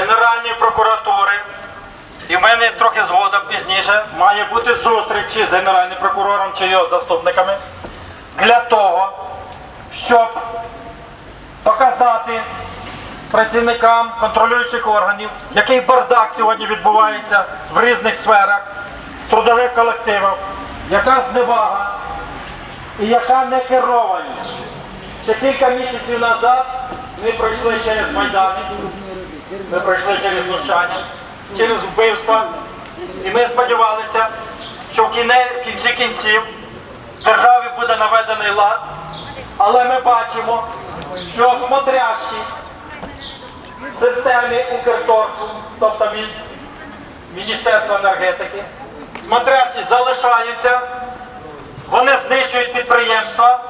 Генеральної прокуратури, і в мене трохи згодом пізніше. Має бути зустріч з Генеральним прокурором, чи його заступниками для того, щоб показати працівникам контролюючих органів, який бардак сьогодні відбувається в різних сферах трудових колективів, яка зневага і яка некерованість. Ще кілька місяців назад ми пройшли через Майдан, ми пройшли через знущання, через вбивства, і ми сподівалися, що в кінці кінців державі буде наведений лад, але ми бачимо, що смотрящі в системі Укрторфу, тобто від Міністерства енергетики, смотрящі залишаються, вони знищують підприємства,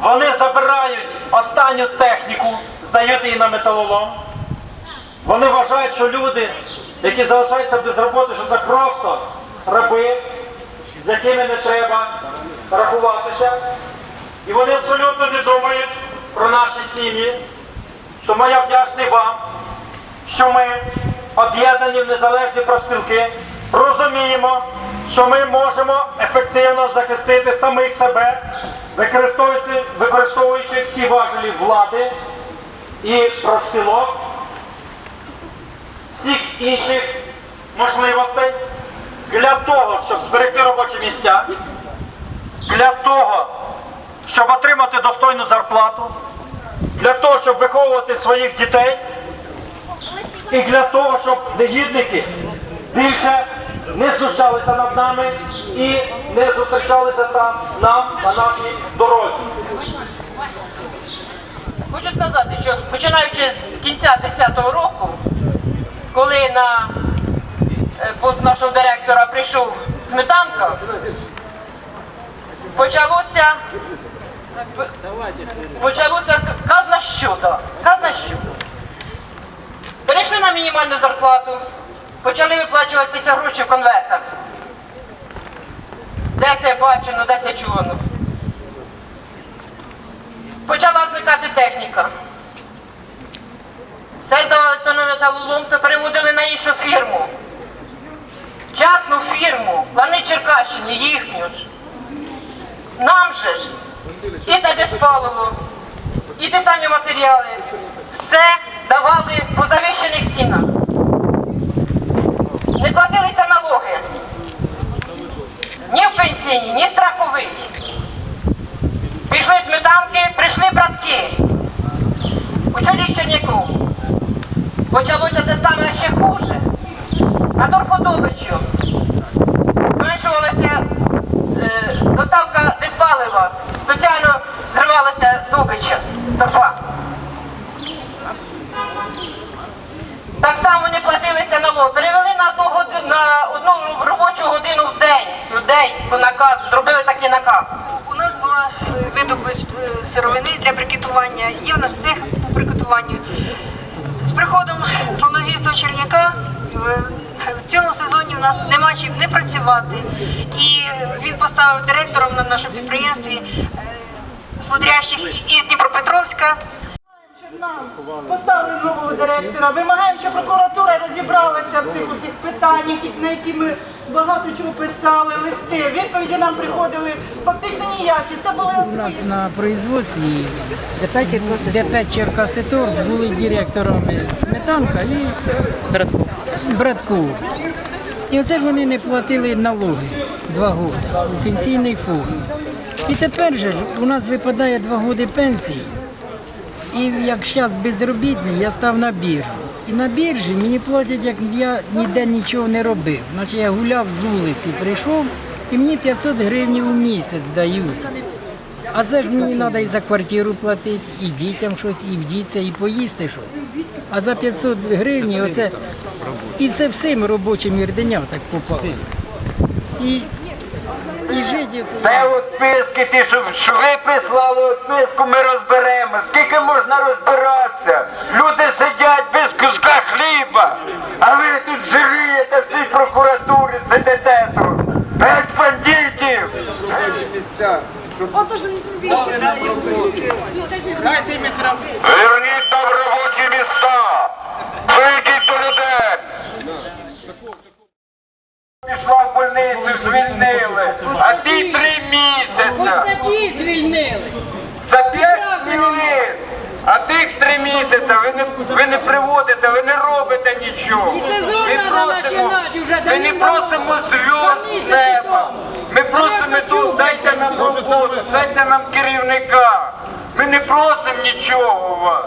вони забирають останню техніку, здають її на металолом. Вони вважають, що люди, які залишаються без роботи, що це просто раби, з якими не треба рахуватися. І вони абсолютно не думають про наші сім'ї. Тому я вдячний вам, що ми об'єднані в незалежні профспілки, розуміємо, що ми можемо ефективно захистити самих себе, використовуючи, використовуючи всі важелі влади і профспілок, всіх інших можливостей для того, щоб зберегти робочі місця, для того, щоб отримати достойну зарплату, для того, щоб виховувати своїх дітей, і для того, щоб негідники більше не знущалися над нами і не зустрічалися там нам на нашій дорозі. Хочу сказати, що починаючи з кінця 10-го року, коли на е, пост нашого директора прийшов Сметанка, почалося почалося казна що, да, казна що. Перейшли на мінімальну зарплату, почали виплачуватися гроші в конвертах. Де це бачено, де це чувано. Почала зникати техніка. Все здавали то на металолом, то переводили на іншу фірму. Частну фірму, плани Черкащині, їхню ж. Нам же ж і те диспаливо, і ті самі матеріали. Все давали по завищених цінах. Почалося те саме ще хуже. На торфодобичу. Зменшувалася е, доставка диспалива. Спеціально зривалася добича торфа. Так само не платилися налог. Перевели на одну, годи- на одну робочу годину в день людей по наказу. Зробили такий наказ. У нас була е, видобич е, сировини для брикетування. Є в нас цех по брикетуванню. З приходом славнозвісного Черняка в цьому сезоні в нас нема чим не працювати. І він поставив директором на нашому підприємстві е, смотрящих із Дніпропетровська. Нам поставили нового директора. Вимагаємо, щоб прокуратура розібралася в цих усіх питаннях, на які ми багато чого писали, листи. Відповіді нам приходили фактично ніякі. Це були У нас на производстві ДП Черкаситор були директорами Сметанка і Братков. І оце ж вони не платили налоги два роки у пенсійний фонд. І тепер же ж у нас випадає два роки пенсії. І як зараз безробітний, я став на біржу. І на біржі мені платять, як я ніде нічого не робив. Значить я гуляв з вулиці, прийшов, і мені 500 гривень у місяць дають. А це ж мені треба і за квартиру платити, і дітям щось, і вдіться, і поїсти щось. А за 500 гривень оце. І це всім робочим ірденя так попалося. І, і життя це. Те отписки, ті, що, що ви прислали отписку, ми розберемо. Скільки можна розбиратися? Люди сидять без куска хліба, а ви тут жируєте в цій прокуратурі, сидите тут. П'ять бандитів! Верніть нам робочі міста! Пішла в больницю, звільнили, а ти три місяці. статті звільнили. За п'ять хвилин. А тих три місяці ви не, ви не приводите, ви не робите нічого. І сезон Ми просимо- вже Ми не просимо зв'язку з неба. Ми просимо тут, дайте нам роботу, дайте нам керівника. Ми не просимо нічого у вас.